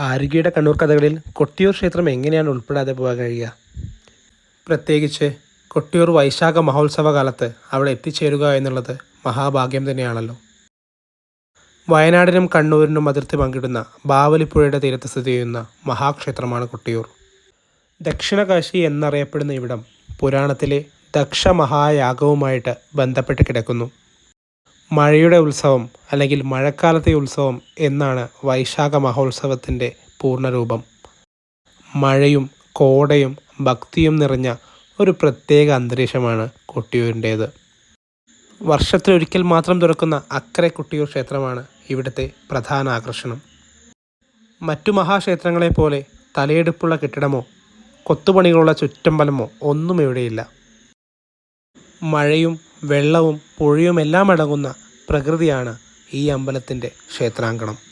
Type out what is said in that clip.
ആരുകിയുടെ കണ്ണൂർ കഥകളിൽ കൊട്ടിയൂർ ക്ഷേത്രം എങ്ങനെയാണ് ഉൾപ്പെടാതെ പോകാൻ കഴിയുക? പ്രത്യേകിച്ച് കൊട്ടിയൂർ വൈശാഖ മഹോത്സവ കാലത്ത് അവിടെ എത്തിച്ചേരുക എന്നുള്ളത് മഹാഭാഗ്യം തന്നെയാണല്ലോ. വയനാടിനും കണ്ണൂരിനും അതിർത്തി പങ്കിടുന്ന ബാവലിപ്പുഴയുടെ തീരത്ത് സ്ഥിതി ചെയ്യുന്ന മഹാക്ഷേത്രമാണ് കൊട്ടിയൂർ. ദക്ഷിണകാശി എന്നറിയപ്പെടുന്ന ഇവിടം പുരാണത്തിലെ ദക്ഷ മഹായാഗവുമായിട്ട് ബന്ധപ്പെട്ട് കിടക്കുന്നു. മഴയുടെ ഉത്സവം അല്ലെങ്കിൽ മഴക്കാലത്തെ ഉത്സവം എന്നാണ് വൈശാഖ മഹോത്സവത്തിന്റെ പൂർണരൂപം. മഴയും കോടയും ഭക്തിയും നിറഞ്ഞ ഒരു പ്രത്യേക അന്തരീക്ഷമാണ് കൊട്ടിയൂരിന്റേത്. വർഷത്തിലൊരിക്കൽ മാത്രം തുറക്കുന്ന അക്കരെ കൊട്ടിയൂർ ക്ഷേത്രമാണ് ഇവിടുത്തെ പ്രധാന ആകർഷണം. മറ്റു മഹാക്ഷേത്രങ്ങളെ പോലെ തലയെടുപ്പുള്ള കെട്ടിടമോ കൊത്തുപണികളുള്ള ചുറ്റമ്പലമോ ഒന്നും ഇവിടെയില്ല. മഴയും വെള്ളവും പുഴയും എല്ലാം അടങ്ങുന്ന പ്രകൃതിയാണ് ഈ അമ്പലത്തിന്റെ ക്ഷേത്രാങ്കണം.